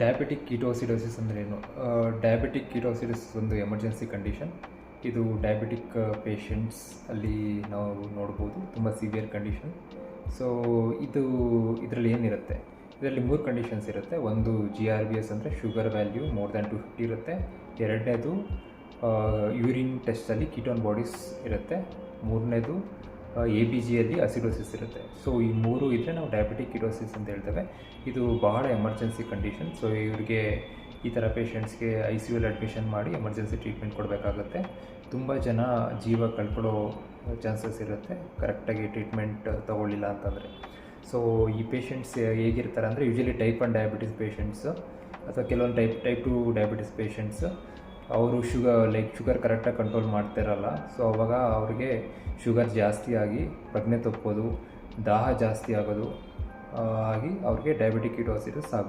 Diabetic ಕೀಟೋಸಿಡೋಸಿಸ್ ಅಂದರೆ ಏನು diabetic ketoacidosis ಒಂದು ಎಮರ್ಜೆನ್ಸಿ ಕಂಡೀಷನ್ ಇದು ಡಯಾಬಿಟಿಕ್ ಪೇಷಂಟ್ಸ್ ಅಲ್ಲಿ ನಾವು ನೋಡ್ಬೋದು. ತುಂಬ ಸಿವಿಯರ್ ಕಂಡೀಷನ್ ಸೊ ಇದು ಇದರಲ್ಲಿ ಏನಿರುತ್ತೆ? ಇದರಲ್ಲಿ ಮೂರು ಕಂಡೀಷನ್ಸ್ ಇರುತ್ತೆ. ಒಂದು ಜಿ ಆರ್ ಬಿ ಎಸ್ ಅಂದರೆ sugar value more than two fifty ಇರುತ್ತೆ. ಎರಡನೇದು ಯೂರಿನ್ ಟೆಸ್ಟಲ್ಲಿ ಕೀಟೋನ್ ಬಾಡೀಸ್ ಇರುತ್ತೆ. ಮೂರನೇದು ಎ ಬಿ ಜಿಯಲ್ಲಿ ಅಸಿಡೋಸಿಸ್ ಇರುತ್ತೆ. ಸೊ ಈ ಮೂರು ಇದ್ದರೆ ನಾವು ಡಯಾಬಿಟಿಕ್ ಕಿಟೋಸಿಸ್ ಅಂತ ಹೇಳ್ತೇವೆ. ಇದು ಬಹಳ ಎಮರ್ಜೆನ್ಸಿ ಕಂಡೀಷನ್ ಸೊ ಇವ್ರಿಗೆ ಈ ಥರ ಪೇಷಂಟ್ಸ್ಗೆ ಐ ಸಿ ಯುಲ್ಲಿ ಅಡ್ಮಿಷನ್ ಮಾಡಿ ಎಮರ್ಜೆನ್ಸಿ ಟ್ರೀಟ್ಮೆಂಟ್ ಕೊಡಬೇಕಾಗುತ್ತೆ. ತುಂಬ ಜನ ಜೀವ ಕಳ್ಕೊಳ್ಳೋ ಚಾನ್ಸಸ್ ಇರುತ್ತೆ. ಕರೆಕ್ಟಾಗಿ ಟ್ರೀಟ್ಮೆಂಟ್ ತೊಗೊಳ್ಳಿಲ್ಲ ಅಂತಂದರೆ. ಸೊ ಈ ಪೇಷಂಟ್ಸ್ ಹೇಗಿರ್ತಾರೆ ಅಂದರೆ usually type one diabetes patients ಅಥವಾ ಕೆಲವೊಂದು type type two diabetes patients ಅವರು ಶುಗರ್ ಲೈಕ್ ಶುಗರ್ ಕರೆಕ್ಟಾಗಿ ಕಂಟ್ರೋಲ್ ಮಾಡ್ತಿರಲ್ಲ ಸೊ ಅವಾಗ ಅವ್ರಿಗೆ ಶುಗರ್ ಜಾಸ್ತಿ ಆಗಿ ಪ್ರಜ್ಞೆ ತಪ್ಪೋದು, ದಾಹ ಜಾಸ್ತಿ ಆಗೋದು ಆಗಿ ಅವ್ರಿಗೆ ಡಯಾಬಿಟಿಕ್ ಇಟೋಸಿಟಸ್ ಆಗ್ಬೋದು